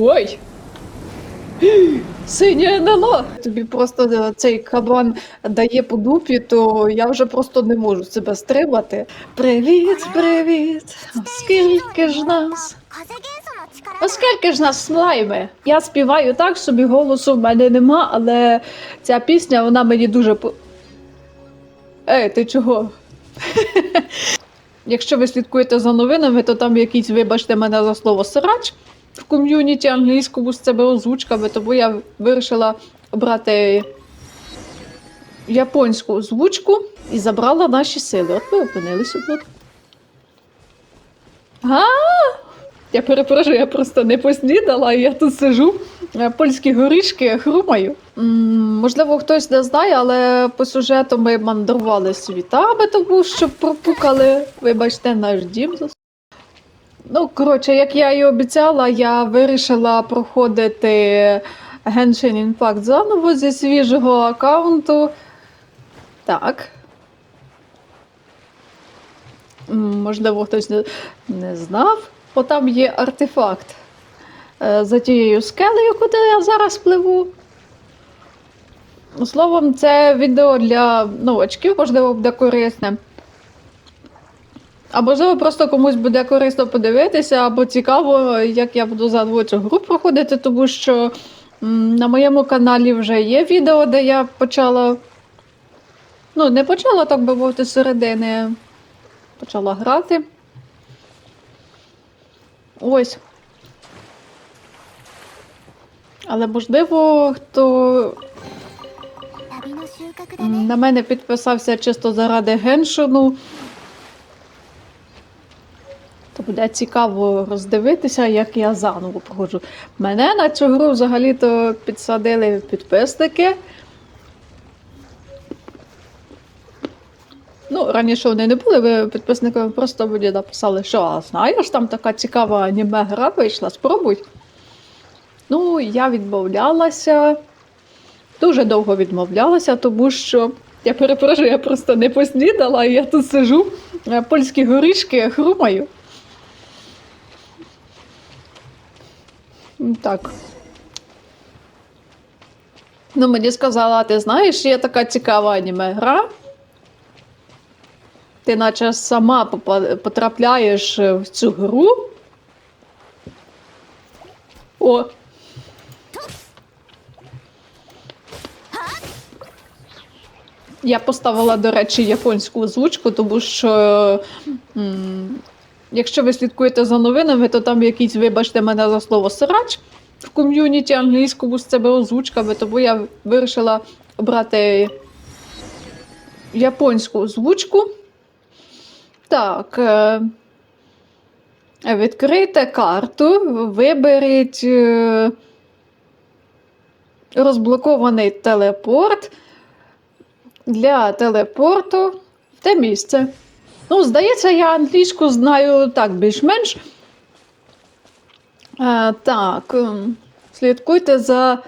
Ой! Синє НЛО! Тобі просто е, цей кабан дає по дупі, то я вже просто не можу себе стримати. Привіт, привіт! Скільки ж нас? Оскільки ж нас слайми? Я співаю так, собі голосу в мене нема, але ця пісня вона мені дуже по. Ей, ти чого? Якщо ви слідкуєте за новинами, то там якийсь, вибачте мене за слово срач в ком'юніті англійському з цими озвучками, тому я вирішила обрати японську озвучку і забрала наші сили. От ми опинилися тут. А! Я перепрошую, я просто не поснідала, і я тут сижу. е, Польські горішки хрумаю. Можливо, хтось не знає, але по сюжету ми мандрували світами, тому що пропукали, вибачте, наш дім. Ну, коротше, як я і обіцяла, я вирішила проходити Genshin Impact заново зі свіжого аккаунту. Так. Можливо, хтось не, не знав. Бо там є артефакт е, за тією скелею, куди я зараз пливу. Словом, це відео для новачків, можливо, буде корисне. А можливо, просто комусь буде корисно подивитися, або цікаво, як я буду задвочу гру проходити, тому що на моєму каналі вже є відео, де я почала. Ну, не почала, так би мовити, середини. Почала грати. Ось. Але можливо, хто на мене підписався чисто заради геншину. То буде цікаво роздивитися, як я заново проходжу. Мене на цю гру взагалі-то підсадили підписники. Ну, раніше вони не були ви підписниками, просто мені написали, що а знаєш, там така цікава аніме гра вийшла, спробуй. Ну, я відмовлялася. Дуже довго відмовлялася, тому що я перепрошую, я просто не поснідала, і я тут сижу, е, польські горішки хрумаю. Так. Ну, мені сказала, «А ти знаєш, є така цікава аніме гра. Ти наче сама потрапляєш е, в цю гру. О, Я поставила, до речі, японську озвучку, тому що, м, якщо ви слідкуєте за новинами, то там якийсь, вибачте мене за слово срач в ком'юніті англійському з цими озвучками, тому я вирішила обрати японську озвучку. Так. е, Відкрийте карту, виберіть е, розблокований телепорт для телепорту те місце. Ну, здається, я англійську знаю так більш-менш. Е, так, ем, слідкуйте за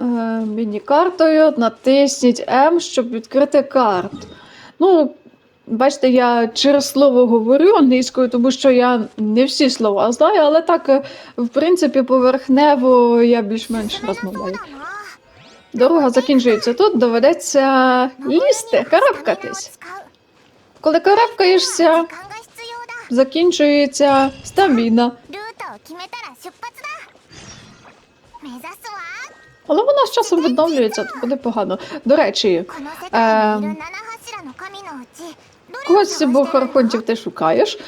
е, міні-картою, натисніть М, щоб відкрити карту. Ну, бачите, я через слово говорю англійською, тому що я не всі слова знаю, але так, е, в принципі, поверхнево я більш-менш розмовляю. Дорога закінчується тут, доведеться їсти, карабкатись. Коли карабкаєшся, закінчується стаміна. Але вона з часом відновлюється, то буде погано. До речі, е, когось з обох архонтів ти шукаєш.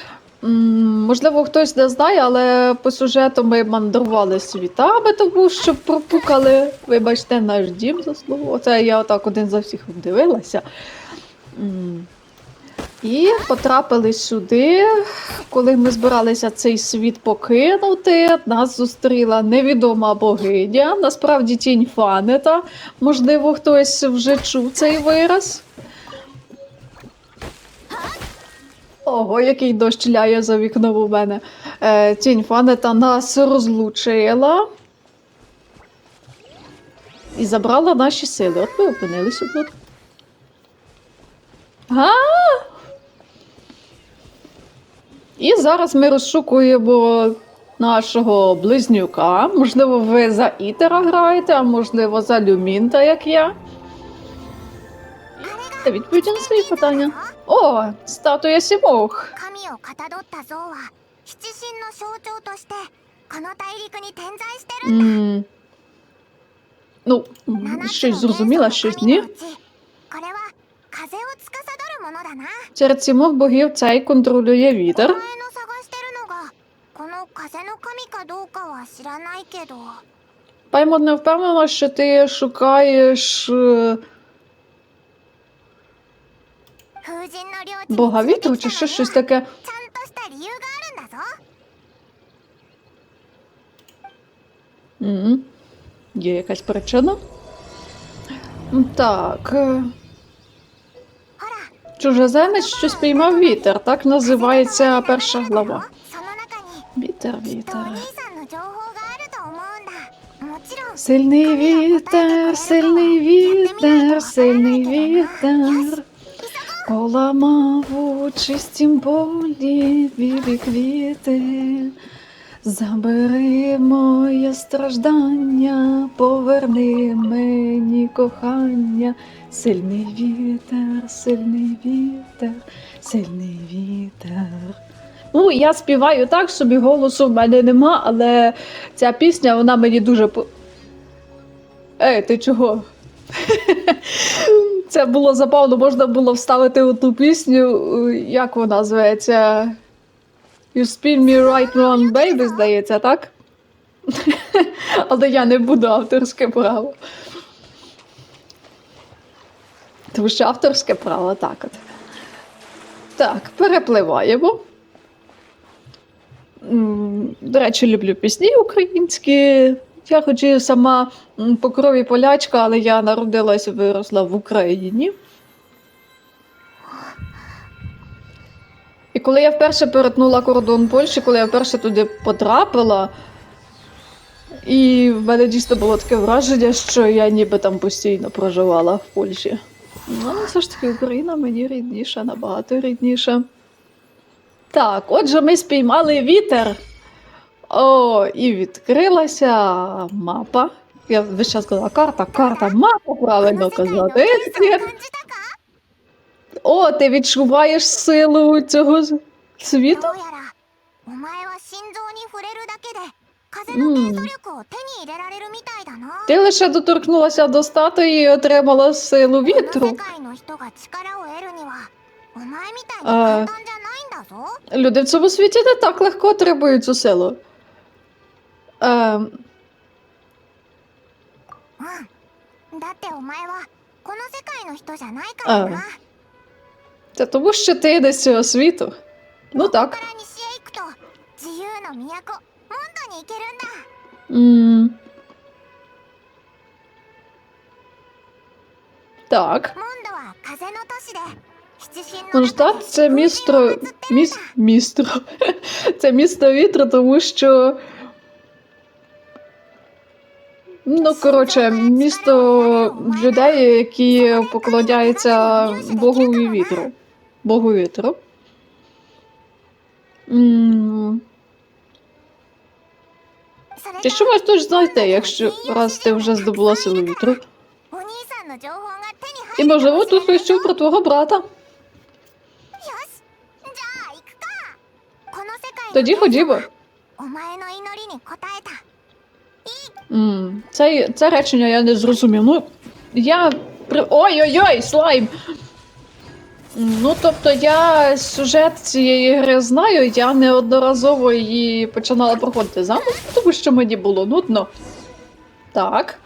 Можливо, хтось не знає, але по сюжету ми мандрували світами, тому що пропукали, вибачте, наш дім за слово. Оце я отак один за всіх дивилася. І потрапили сюди, коли ми збиралися цей світ покинути. Нас зустріла невідома богиня, насправді тінь Фанета. Можливо, хтось вже чув цей вираз. Ого, який дощ ляє за вікном у мене. Е, тінь Фанета нас розлучила і забрала наші сили. От ми опинилися тут. А! І зараз ми розшукуємо нашого близнюка. Можливо, ви за Ітера граєте, а можливо, за Люмінта, як я. Та відповіді на свої питання. О, статуя сімох. М, Ну, щось зрозуміла, щось ні. Серед сімох богів цей контролює вітер. Паймон не впевнена, що ти шукаєш бога вітру чи ще щось таке. Є якась причина? Так. Е, Чужеземець, щось спіймав вітер. Так називається перша глава. Вітер, вітер. Сильний вітер, сильний вітер, сильний вітер. Поламав у чистім полі білі квіти. Забери моє страждання, поверни мені кохання. Сильний вітер, сильний вітер, сильний вітер. Ну, я співаю так, собі голосу в мене нема, але ця пісня вона мені дуже по. Ей, ти чого? Це було забавно, можна було вставити у ту пісню, як вона зветься? You spin me right round, baby, здається, так? Але я не буду авторське право. Тому що авторське право так от. Так, перепливаємо. До речі, люблю пісні українські. Я хоч і сама по крові полячка, але я народилась і виросла в Україні. І коли я вперше перетнула кордон Польщі, коли я вперше туди потрапила, і в мене дійсно було таке враження, що я ніби там постійно проживала в Польщі. Ну, все ж таки, Україна мені рідніша, набагато рідніша. Так, отже, ми спіймали вітер. О, і відкрилася мапа. Я весь час казала, карта, карта, мапа, правильно казати. О, ти відчуваєш силу цього світу? Mm. Ти лише доторкнулася до статуї і отримала силу вітру. А, люди в цьому світі не так легко отримують цю силу. А, а, це тому, що ти не з цього світу. Ну так. Mm. Так. Монштадт це містро. Міс... містро. це місто вітру, тому що. Ну, коротше, місто людей, які поклоняються богові вітру. Богу вітру. Ти що можеш теж знайти, якщо раз ти вже здобула силу вітру? І можливо тут хтось чув про твого брата. Тоді ходімо. Це, це речення я не зрозумів. Ну, я. Ой-ой-ой, слайм! Ну, тобто, я сюжет цієї гри знаю, я неодноразово її починала проходити замок, тому що мені було нудно. Так.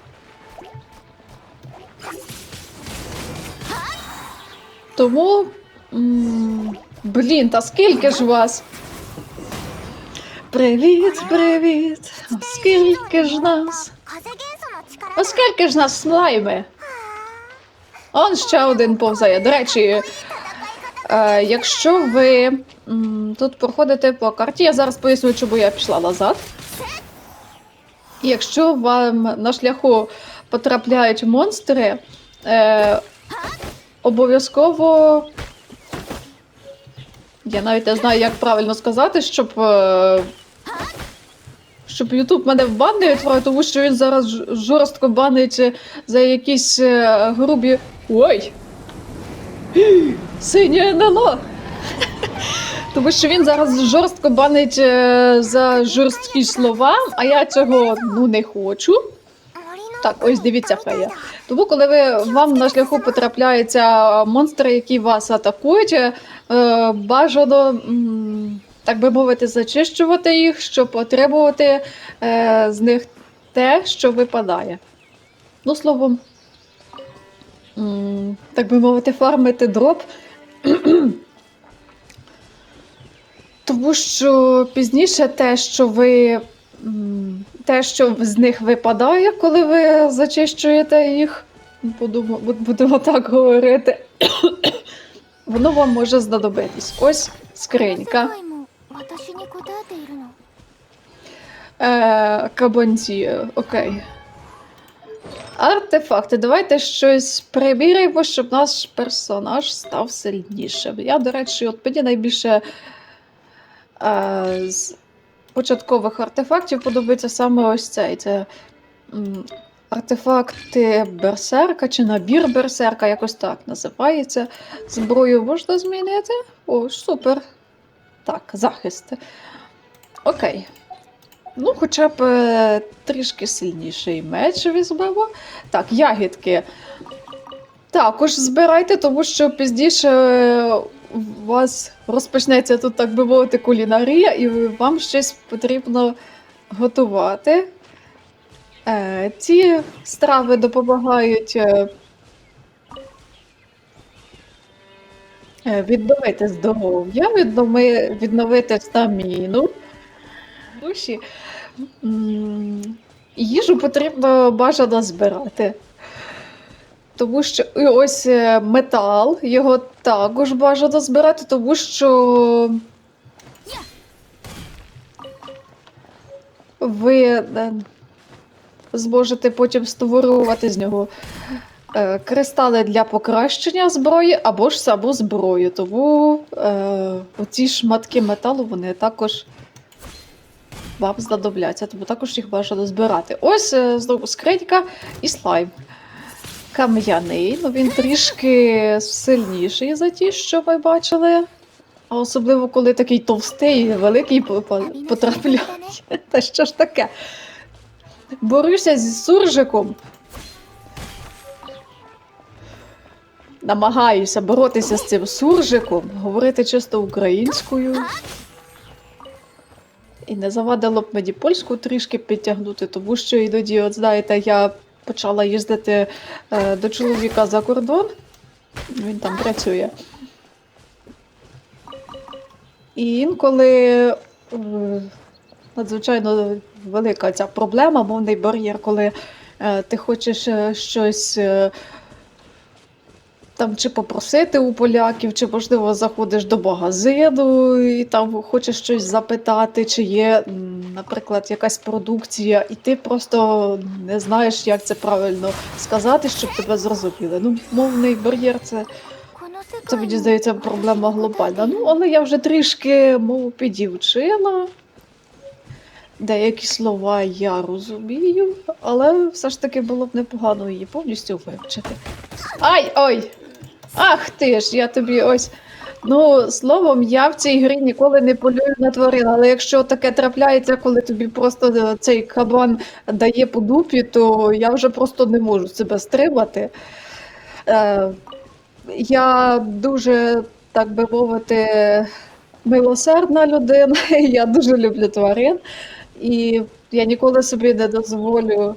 Тому. Блін, та скільки ж вас? Привіт, привіт! Скільки ж нас? Оскільки ж нас слайми? Он ще один повзає. До речі, якщо ви тут проходите по карті, я зараз поясню, чому я пішла назад. Якщо вам на шляху потрапляють монстри, е, обов'язково. Я навіть не знаю, як правильно сказати, щоб. Е, щоб Ютуб мене в не відправив, тому що він зараз жорстко банить е, за якісь е, грубі. Ой! Синє НЛО. Тому що він зараз жорстко банить е, за жорсткі слова, а я цього ну не хочу. Так, ось дивіться фея. Тому, коли ви вам на шляху потрапляються монстри, які вас атакують, е, бажано, так би мовити, зачищувати їх, щоб отримувати е, з них те, що випадає. Ну, словом так би мовити, фармити дроп. Тому що пізніше те, що ви те, що з них випадає, коли ви зачищуєте їх, буду, будемо так говорити, воно вам може знадобитись. Ось скринька. Е, Кабанці, окей. Артефакти. Давайте щось приміряємо, щоб наш персонаж став сильнішим. Я, до речі, от мені найбільше е, з початкових артефактів подобається саме ось цей. Це артефакти берсерка чи набір берсерка, якось так називається. Зброю можна змінити? О, супер. Так, захист. Окей. Ну, хоча б е, трішки сильніший меч візьмемо. Так, ягідки. Також збирайте, тому що пізніше е, у вас розпочнеться тут, так би мовити, кулінарія, і вам щось потрібно готувати. Е, ці страви допомагають відновити здоров'я, відновити стаміну душі. Їжу потрібно бажано збирати. Тому що і ось е, метал, його також бажано збирати, тому що ви е, зможете потім створювати з нього е, кристали для покращення зброї або ж саму зброю. Тому е, оці шматки металу вони також вам знадобляться, тому також їх бажано збирати. Ось е, знову скринька і слайм. Кам'яний, ну він трішки сильніший за ті, що ми бачили. А особливо, коли такий товстий, великий потрапляє. Та що ж таке? Борюся зі суржиком. Намагаюся боротися з цим суржиком, говорити чисто українською. І не завадило б мені польську трішки підтягнути, тому що іноді, от знаєте, я почала їздити е, до чоловіка за кордон. Він там працює. І інколи е, надзвичайно велика ця проблема, мовний бар'єр, коли е, ти хочеш щось там чи попросити у поляків, чи можливо заходиш до магазину і там хочеш щось запитати, чи є, наприклад, якась продукція, і ти просто не знаєш, як це правильно сказати, щоб тебе зрозуміли. Ну, мовний бар'єр це. Це мені здається проблема глобальна. Ну, але я вже трішки мову підівчила. Деякі слова я розумію, але все ж таки було б непогано її повністю вивчити. Ай ой! Ах ти ж, я тобі ось. Ну, словом, я в цій грі ніколи не полюю на тварин, але якщо таке трапляється, коли тобі просто е, цей кабан дає по дупі, то я вже просто не можу себе стримати. Е, я дуже, так би мовити, милосердна людина, я дуже люблю тварин, і я ніколи собі не дозволю.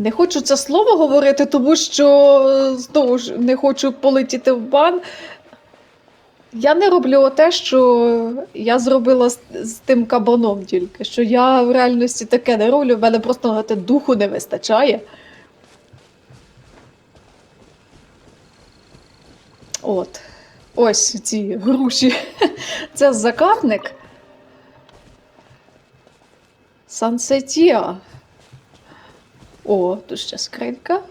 Не хочу це слово говорити, тому що е, знову ж не хочу полетіти в бан. Я не роблю те, що я зробила з, з тим кабаном тільки. Що я в реальності таке не роблю, в мене просто те духу не вистачає. От. Ось ці груші. Це закатник. Сансетія. О, тут ще скринька.